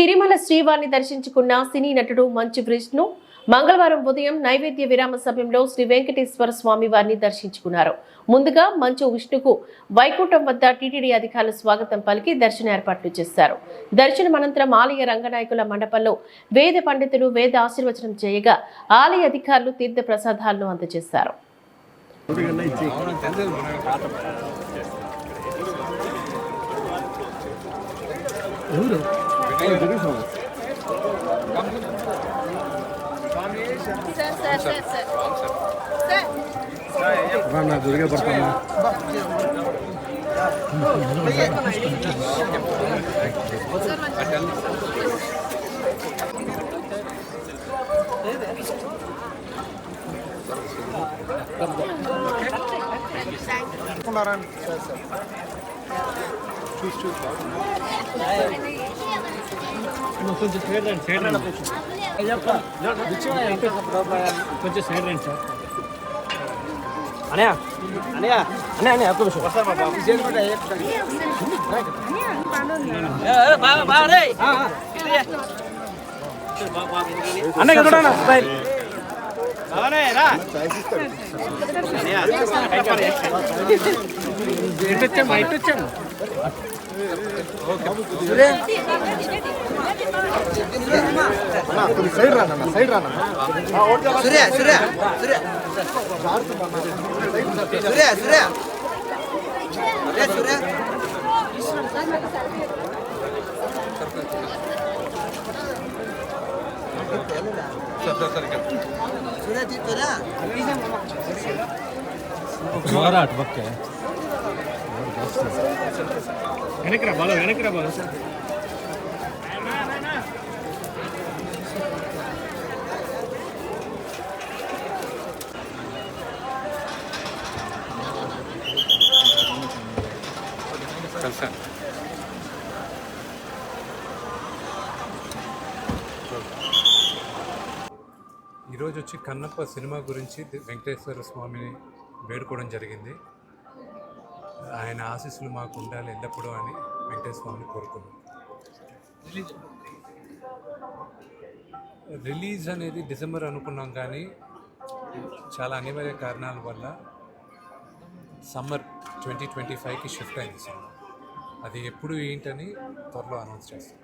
తిరుమల శ్రీవారిని దర్శించుకున్న సినీ నటుడు మంచు బ్రిజ్ను మంగళవారం ఉదయం నైవేద్య విరామ సమయంలో శ్రీ వెంకటేశ్వర స్వామి వారిని దర్శించుకున్నారు. ముందుగా మంచు విష్ణుకు వైకుంఠం వద్ద టీటీడీ అధికారులు స్వాగతం పలికి దర్శన ఏర్పాట్లు చేశారు. దర్శనం అనంతరం ఆలయ రంగనాయకుల మండపంలో వేద పండితులు వేద ఆశీర్వచనం చేయగా ఆలయ అధికారులు తీర్థ ప్రసాదాలను అందజేశారు. in Jeruzalem. We gaan naar de Ridderpartij. Thank you. కొంచెం సైడ్ రండి సైడ్ రండి. కొంచెం సైడ్ రండి సార్. అనయా అనయా అనయా అనయా ఒక్క నిమిషం. వస్తారు బాబా అన్న ఇక్కడ చూడన్నా బయట ఎటు వచ్చాము ఎటు వచ్చాము. ಸೈಡ್ ರಾನಮ್ಮ ಸೈಡ್ ರಾನಮ್ಮ ಸೂರ್ಯ ಸೂರ್ಯ ಸೂರ್ಯ ಸೂರ್ಯ ಸೂರ್ಯ ಅದೇ ಸೂರ್ಯ ಸೂರ್ಯ ತಿಂತಾರ ಜೋರ ಅಟ್ಬಕ್ಕೆ వెనక్రా బాలో వెనక్రా బాలో. ఈరోజు వచ్చి కన్నప్ప సినిమా గురించి వెంకటేశ్వర స్వామిని వేడుకోవడం జరిగింది. ఆయన ఆశీస్సులు మాకు ఉండాలి ఎల్లప్పుడూ అని వెంకటేశ్వర స్వామిని కోరుకున్నాం రిలీజ్ అనేది డిసెంబర్ అనుకున్నాం కానీ చాలా అనివార్య కారణాల వల్ల సమ్మర్ ట్వంటీ ట్వంటీ ఫైవ్కి షిఫ్ట్ అయింది సినిమా. అది ఎప్పుడు ఏంటని త్వరలో అనౌన్స్ చేస్తాం.